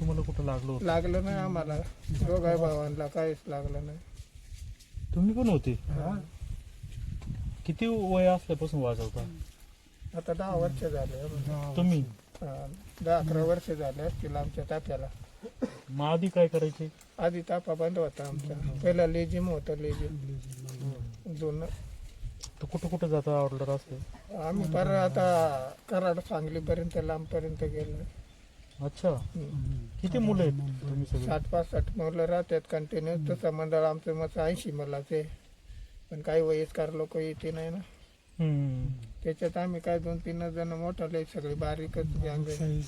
तुम्हाला कुठं लागलं होतं? लागलं नाही आम्हाला. दोघा भावांना काहीच लागलं नाही. तुम्ही पण होते? हा. किती वय असल्यापासून वाजवता? आता दहा वर्ष झाले. तुम्ही? हा, दहा अकरा वर्ष झाले असतील आमच्या ताप्याला मग आधी काय करायचे? आधी तापा बंद होता आमचा. पहिला लेजिम होता लेजिम दोन तर कुठं कुठं जाता ऑर्डर असते? आम्ही पर आता कराड सांगलीपर्यंत लांबपर्यंत गेलो. अच्छा. किती मुलं आहेत तुम्ही सगळे? साठ पासष्ट मुलं राहतात कंटिन्यू तसं मंडळ आमचं मग ऐंशी मलाचे पण काही वयस्कर लोक येते नाही ना. हम्म. त्याच्यात आम्ही काय दोन तीन जण मोठाले सगळे बारीकच गँग आहे.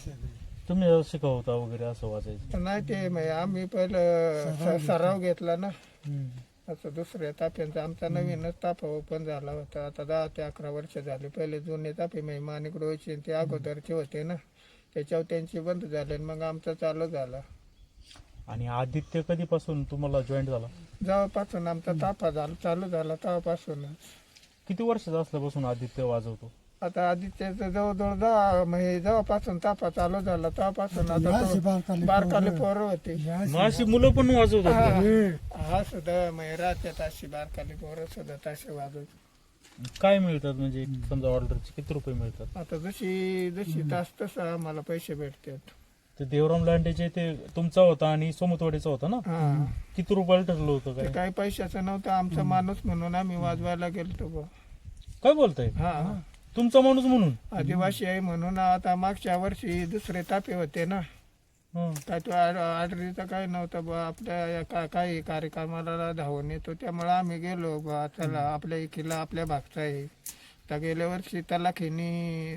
तुम्ही शिकवता वगैरे असं वाचायचं? नाही ते म्हणजे आम्ही पहिलं स- सराव घेतला ना. असं दुसऱ्या ताप्यांचा आमचा नवीनच तापा ओपन झाला होता. आता दहा ते अकरा वर्ष झाले. पहिले जुने तापे म्हणजे माणिक डोळचे ते अगोदरचे होते ना. त्याच्यावर त्यांची बंद झाले आणि मग आमचा चालू झाला. आणि आदित्य कधीपासून तुम्हाला जॉईन झाला? जेव्हापासून आमचा तापा झाला चालू झाला तेव्हापासून किती वर्षाचा असल्यापासून आदित्य वाजवतो? आता आदित्यचं जवळजवळ दहा म्हणजे जेव्हापासून तापा चालू झाला तेव्हापासून आता तो बारकाले पोरं. होते. मग अशी मुलं पण वाजवतात हा? हा. सुद्धा म्हणजे राहतात अशी बारकाली पोरं सुद्धा तसे वाजवत काय मिळतात म्हणजे समजा ऑर्डरचे? किती रुपये मिळतात? आता जशी जशी तास तसं आम्हाला पैसे भेटतात. ते देवराम लांडेचे ते तुमचा होता आणि सोमतवाडीचा होता ना? हा. किती रुपयाला ठरलं होतं ते काय काही पैशाचं नव्हतं आमचा माणूस म्हणून आम्ही वाजवायला गेलतो बुवा. काय बोलताय? हा. तुमचा माणूस म्हणून? आदिवासी आहे म्हणून आता मागच्या वर्षी दुसरे तापे होते ना. हं. काय तो ऑर्डरीचा काय नव्हता बा आपल्या का- काही कार्यक्रमाला धावून येतो त्यामुळे आम्ही गेलो बा चला आपल्या इकीला आपल्या भागचा आहे. तर गेल्या वर्षी तलाखीनी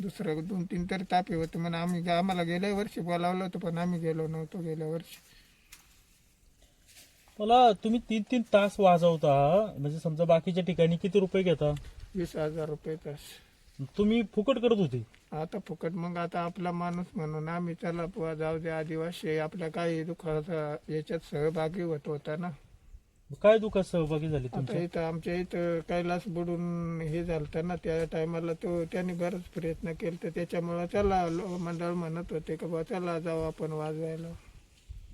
दुसरं दोन तीन तरी तापे होते म्हणून आम्ही आम्हाला गेल्या वर्षी बोलावलं होतं पण आम्ही गेलो नव्हतो गेल्या वर्षी. मला तुम्ही तीन तीन तास वाजवता म्हणजे समजा बाकीच्या ठिकाणी किती रुपये घेता? वीस हजार रुपये तास. तुम्ही फुकट करत होते. आता फुकट मग आता आपला माणूस म्हणून आम्ही चला बुवा जाऊ दे आदिवासी आपल्या काही दुःखाचा याच्यात सहभागी होत होता ना. काय दुखात सहभागी झाले आता तुमच्या इथं आमच्या इथं कैलास बुडून हे झालं ना त्या टायमाला तो त्यांनी बराच प्रयत्न केले तर त्याच्यामुळं चला लो- मंडळ म्हणत होते का बा चला जाऊ आपण वाजवायला.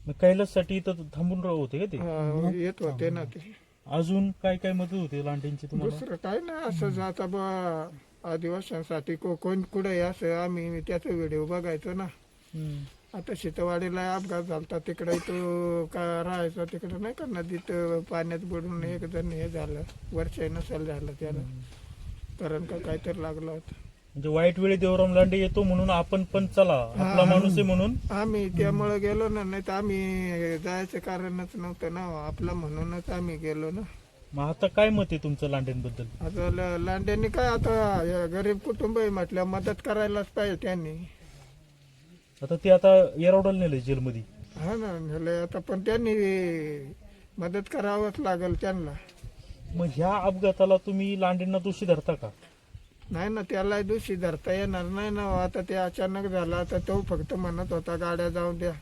मग कैलाससाठी इथं थांबून राहत होते का ते? हा, येत होते ना ते. अजून काय काय मदत होते लांडेंची तुम्हाला? दुसरं काय नाही असं जाता बा आदिवासींसाठी को कोण कुठे असं आम्ही त्याचा व्हिडिओ बघायचो ना. आता शेतवाडीला अपघात झालता तिकडे तो का राहायचा तिकडे नाही का नदीत पाण्यात बुडून एक जण हे झालं वर्ष नसेल झालं त्याला. कारण का काहीतरी लागलं होतं. म्हणजे वाईट वेळी देवराम लांडे येतो म्हणून आपण पण चला आपला माणूस आहे म्हणून. आम्ही त्यामुळे गेलो ना नाही तर आम्ही जायचं कारणच नव्हतं ना आपलं म्हणूनच आम्ही गेलो ना. मग आता काय मत आहे तुमचं लांडेंबद्दल? आता ल- लांड्यांनी काय आता गरीब कुटुंब आहे म्हटलं मदत करायलाच पाहिजे त्यांनी. आता ते आता येरवडाला नेलंय जेलमध्ये. हा ना नेलंय आता पण त्यांनी मदत करावंच लागेल त्यांना. मग ह्या अपघाताला तुम्ही लांडेंना दोषी धरता का? नाही ना त्याला दोषी धरता येणार नाही ना आता ते अचानक झालं आता तो फक्त म्हणत होता गाड्या जाऊन द्या.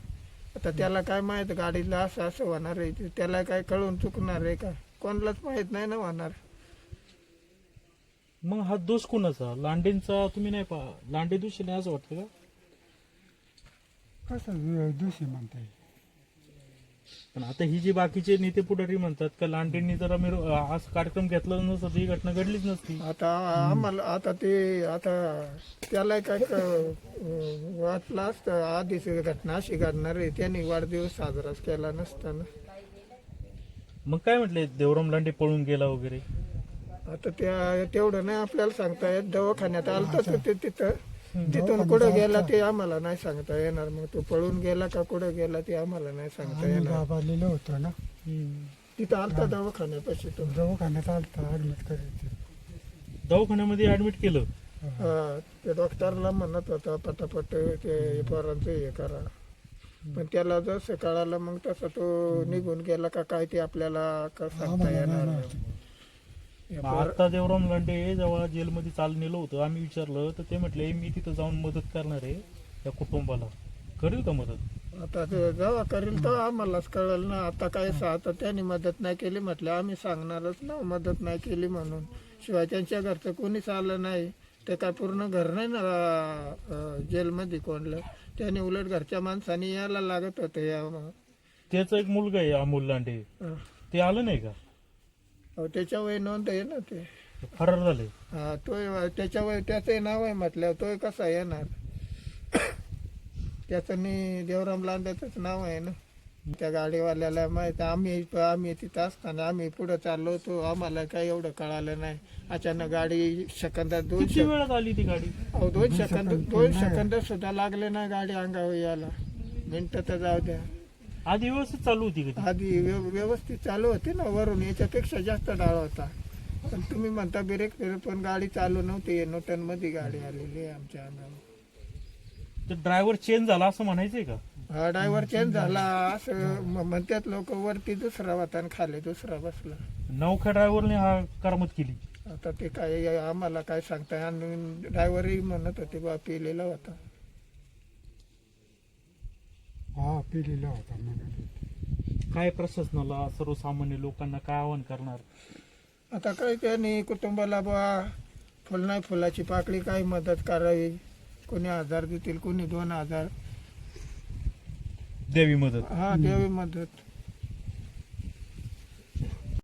आता त्याला काय माहीत गाडीला असं असं होणार आहे ते. त्याला काय कळून चुकणार आहे का? कोणालाच माहीत नाही ना होणार. मग हा दोष कोणाचा? लांडेंचा तुम्ही नाही पा लांडे दोषी नाही असं वाटतं का? कसं दोषी म्हणताय पण आता ही जी बाकीचे नेते पुढारी म्हणतात का लांडेंनी जर आम्ही आज कार्यक्रम घेतला नसता तर ही घटना घडलीच नसती. आता आम्हाला आता ते आता त्याला काय क- अं, वाटलं असतं आधीच घटना अशी घडणार आहे. त्यांनी वाढदिवस साजराच केला नसता ना. मग काय म्हटले देवराम लांडे पळून गेला वगैरे? आता त्या तेवढं नाही आपल्याला सांगता येत. दवाखान्यात आलता तर ते तिथं. तिथून कुठं गेला ते आम्हाला नाही सांगता येणार. मग तो पळून गेला का कुठं गेला ते आम्हाला नाही सांगता आम्ही येणार. घाबरलेलो होतो ना. तिथं आलता दवाखान्यापाशी तो. दवाखान्यात आलता ऍडमिट करायचं. दवाखान्यामध्ये ऍडमिट केलं? हा, ते डॉक्टरला म्हणत होता पटापट ते पोरांचं हे करा. पण त्याला जसं कळालं मग तसं तो निघून गेला का काय ते आपल्याला का सांगता येणार नाही हे आता देवराम लांडे जेव्हा जेलमध्ये चाल नेलं होतं आम्ही विचारलं तर ते म्हटले मी तिथं जाऊन मदत करणार आहे त्या कुटुंबाला. करेल का मदत? आता ते जेव्हा करेल तर आम्हालाच कळेल ना. आता काय सा- आता त्यांनी मदत नाही केली म्हटलं आम्ही सांगणारच ना मदत नाही केली म्हणून. शिवाय त्यांच्या घरचं कोणीच आलं नाही. ते काय पूर्ण घर नाही ना अं, जेलमध्ये कोणलं? त्याने उलट घरच्या माणसाने यायला लागत होतं या त्याचा एक मुलगा आहे अमोल लांडे. ते आलं नाही का? अहो, त्याच्या वय नोंद आहे ना ते. फरार झाले. हा तो त्याच्या वय त्याचंही नाव आहे म्हटल्यावर तोय कसा येणार? त्याचं नी देवराम लांड्याचंच नाव आहे ना. त्या गाडीवाल्याला माहीत आम्ही आम्ही तिथं असताना आम्ही पुढं चाललो होतो. आम्हाला काही एवढं कळालं नाही. अचानक गाडी सेकंदात दोन किती वेळात आली ती गाडी? अहो दोन सेकंद दोन. सेकंद सुद्धा लागले नाही गाडी अंगावर यायला. मिनटं तर जाऊ द्या. आधी व्यवस्थित चालू होती का ती? आधी व्यव- व्यवस्थित चालू होती ना वरून याच्यापेक्षा जास्त डाळ होता. पण तुम्ही म्हणता ब्रेक पण गाडी चालू नव्हती. नोटनमध्ये गाडी आलेली आहे आमच्या अंगावर. तर ड्रायव्हर चेंज झाला असं म्हणायचंय का? हा ड्रायव्हर चेंज झाला असं म- म्हणतात लोक वरती दुसरा होता आणि खाली दुसरा बसला. नौका ड्रायव्हरने हा करामत केली. आता ते काय आम्हाला काय सांगताय? आणि ड्रायव्हरही म्हणत होते बा पिलेला होता. हा पिलेला होता म्हणून काय प्रशासनाला सर्वसामान्य लोकांना काय आवाहन करणार? आता काय त्यांनी कुटुंबाला बा फुल नाही फुलाची पाकळी काही मदत करावी? कोणी हजार देतील कोणी दोन हजार द्यावी मदत. हा द्यावी मदत.